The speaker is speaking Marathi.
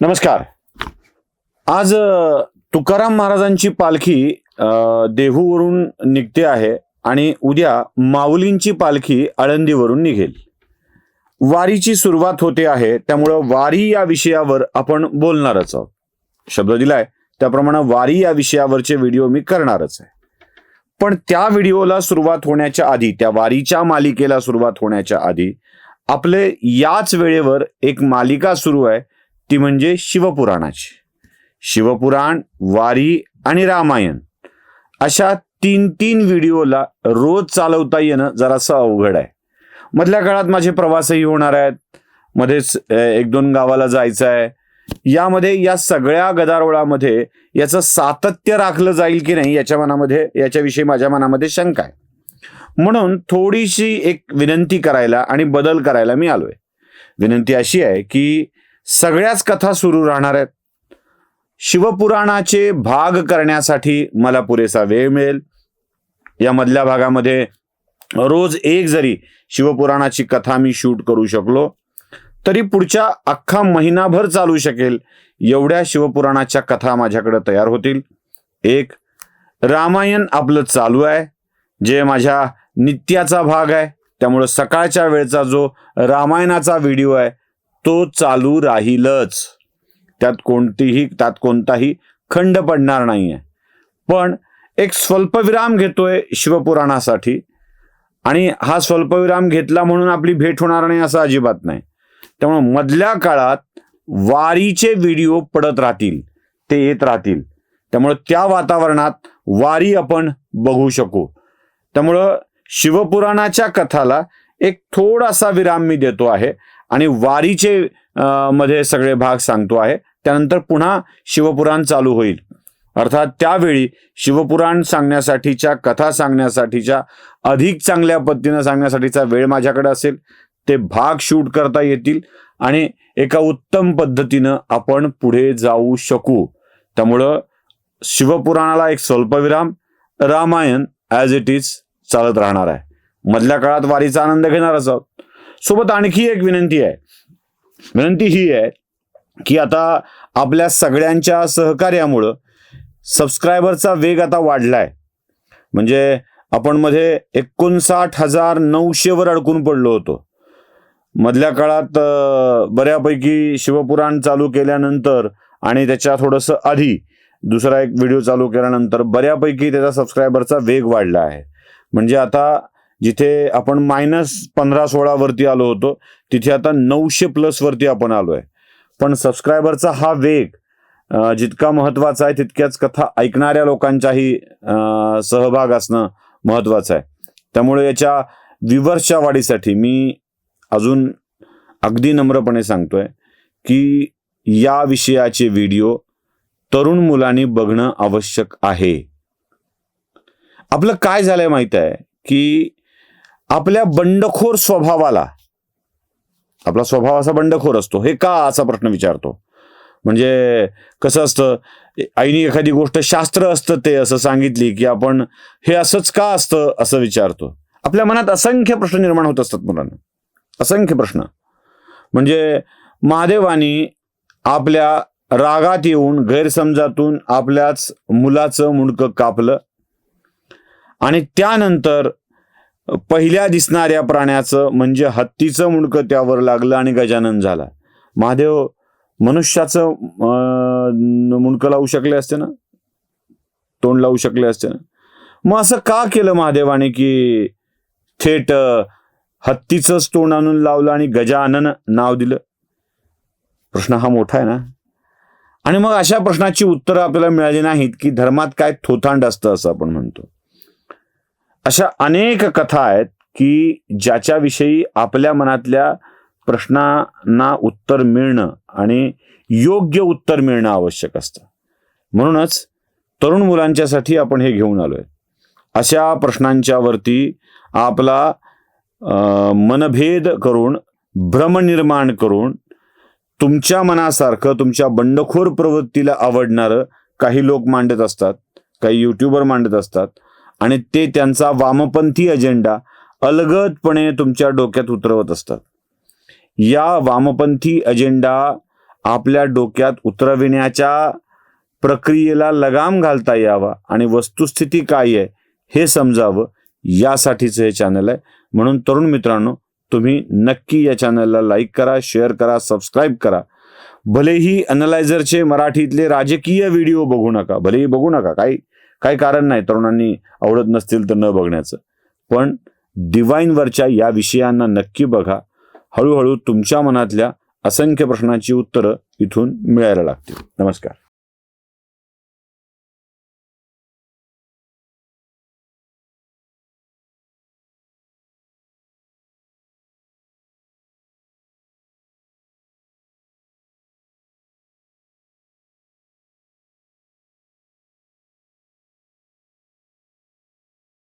नमस्कार. आज तुकाराम महाराजांची पालखी देहूवरून निघते आहे आणि उद्या माऊलींची पालखी आळंदीवरून निघेल. वारीची सुरुवात होते आहे त्यामुळं वारी या विषयावर आपण बोलणारच आहोत. शब्द दिलाय त्याप्रमाणे वारी या विषयावरचे व्हिडिओ मी करणारच आहे. पण त्या व्हिडिओला सुरुवात होण्याच्या आधी त्या वारीच्या मालिकेला सुरुवात होण्याच्या आधी आपले याच वेळेवर एक मालिका सुरू आहे ती म्हणजे शिवपुराणाची. शिवपुराण वारी आणि रामायण अशा तीन तीन व्हिडिओला रोज चालवता येणं जरासं अवघड आहे. मधल्या काळात माझे प्रवासही होणार आहेत. मध्येच एक दोन गावाला जायचं आहे. यामध्ये या सगळ्या गदारोळामध्ये याचं सातत्य राखलं जाईल की नाही याच्या मनामध्ये याच्याविषयी माझ्या मनामध्ये शंका आहे. म्हणून थोडीशी एक विनंती करायला आणि बदल करायला मी आलोय. विनंती अशी आहे की सगळ्याच कथा सुरू राहणार आहेत. शिवपुराणाचे भाग करण्यासाठी मला पुरेसा वेळ मिळेल. या मधल्या भागामध्ये रोज एक जरी शिवपुराणाची कथा मी शूट करू शकलो तरी पुढच्या अख्खा महिनाभर चालू शकेल एवढ्या शिवपुराणाच्या कथा माझ्याकडे तयार होतील. एक रामायण आपलं चालू आहे जे माझ्या नित्याचा भाग आहे. त्यामुळं सकाळच्या वेळचा जो रामायणाचा व्हिडिओ आहे तो चालू राहीलच. त्यात कोणतीही त्यात कोणताही खंड पडणार नाहीये. पण एक स्वल्पविराम घेतोय शिवपुराणासाठी आणि हा स्वल्पविराम घेतला म्हणून आपली भेट होणार नाही असं अजिबात नाही. त्यामुळे मधल्या काळात वारीचे व्हिडिओ पडत राहतील ते येत राहतील. त्यामुळं त्या वातावरणात वारी आपण बघू शकू. त्यामुळं शिवपुराणाच्या कथाला एक थोडासा विराम मी देतो आहे. आणि वारीचे मध्ये सगळे भाग सांगतो आहे. त्यानंतर पुन्हा शिवपुराण चालू होईल. अर्थात त्यावेळी शिवपुराण सांगण्यासाठीच्या कथा सांगण्यासाठीच्या अधिक चांगल्या पद्धतीनं सांगण्यासाठीचा वेळ माझ्याकडे असेल ते भाग शूट करता येतील आणि एका उत्तम पद्धतीनं आपण पुढे जाऊ शकू. त्यामुळं शिवपुराणाला एक स्वल्पविराम रामायण ॲज इट इज चालत राहणार आहे. मधल्या काळात वारीचा आनंद घेणारच आहोत. सोबत आणखी एक विनंती आहे. विनंती ही आहे की आता आपल्या सगळ्यांच्या सहकार्यामुळं सबस्क्रायबरचा वेग आता वाढलाय. म्हणजे आपण मध्ये एकोणसाठ हजार नऊशेवर अडकून पडलो होतो. मधल्या काळात बऱ्यापैकी शिवपुराण चालू केल्यानंतर आणि त्याच्या थोडंसं आधी दुसरा एक व्हिडिओ चालू केल्यानंतर बऱ्यापैकी त्याचा सबस्क्रायबरचा वेग वाढला आहे. म्हणजे आता जिथे आपण मायनस पंधरा सोळा वरती आलो होतो तिथे आता नऊशे प्लस वरती आपण आलोय. पण सबस्क्रायबरचा हा वेग जितका महत्त्वाचा आहे तितक्याच कथा ऐकणाऱ्या लोकांचाही सहभाग असणं महत्वाचं आहे. त्यामुळे याच्या विवर्सच्या वाढीसाठी मी अजून अगदी नम्रपणे सांगतोय की या विषयाचे व्हिडिओ तरुण मुलांनी बघणं आवश्यक आहे. आपलं काय झालंय माहीत आहे की आपल्या बंडखोर स्वभावाला आपला स्वभाव असा बंडखोर असतो. हे का असा प्रश्न विचारतो? म्हणजे कसं असतं? आईने एखादी गोष्ट शास्त्र असतं ते असं सांगितली की आपण हे असंच का असतं असं विचारतो. आपल्या मनात असंख्य प्रश्न निर्माण होत असतात मुलांना. असंख्य प्रश्न. म्हणजे महादेवानी आपल्या रागात येऊन गैरसमजातून आपल्याच मुलाचं मुंडकं कापलं आणि त्यानंतर पहिल्या दिसणाऱ्या प्राण्याचं म्हणजे हत्तीचं मुंडकं त्यावर लागलं आणि गजानन झाला. महादेव मनुष्याचं मुंडकं लावू शकले असते ना? तोंड लावू शकले असते ना? मग असं का केलं महादेवाने की थेट हत्तीचंच तोंड आणून लावलं आणि गजानन नाव दिलं? प्रश्न हा मोठा आहे ना? आणि मग अशा प्रश्नाची उत्तरं आपल्याला मिळाली नाहीत की धर्मात काय थोथांड असतं असं आपण म्हणतो. अशा अनेक कथा आहेत की ज्याच्याविषयी आपल्या मनातल्या प्रश्नांना उत्तर मिळणं आणि योग्य उत्तर मिळणं आवश्यक असतं. म्हणूनच तरुण मुलांच्यासाठी आपण हे घेऊन आलोय. अशा प्रश्नांच्यावरती आपला मनभेद करून भ्रम निर्माण करून तुमच्या मनासारखं तुमच्या बंडखोर प्रवृत्तीला आवडणारं काही लोक मांडत असतात काही यूट्यूबर मांडत असतात आणि ते त्यांचा वामपंथी अजेंडा अलगदपणे तुमच्या डोक्यात उतरवत असतात. या वामपंथी अजेंडा आपल्या डोक्यात उतरविण्याच्या प्रक्रियेला लगाम घालता यावा आणि वस्तुस्थिती काय आहे हे समजावं यासाठीचं हे चॅनल आहे. म्हणून तरुण मित्रांनो तुम्ही नक्की या चॅनलला लाईक करा शेअर करा सबस्क्राईब करा. भलेही अनलायझरचे मराठीतले राजकीय व्हिडिओ बघू नका भलेही बघू नका काही काही कारण नाही तरुणांनी आवडत नसतील तर न बघण्याचं. पण डिवाईनवरच्या या विषयांना नक्की बघा. हळूहळू तुमच्या मनातल्या असंख्य प्रश्नांची उत्तरं इथून मिळायला लागतील. नमस्कार.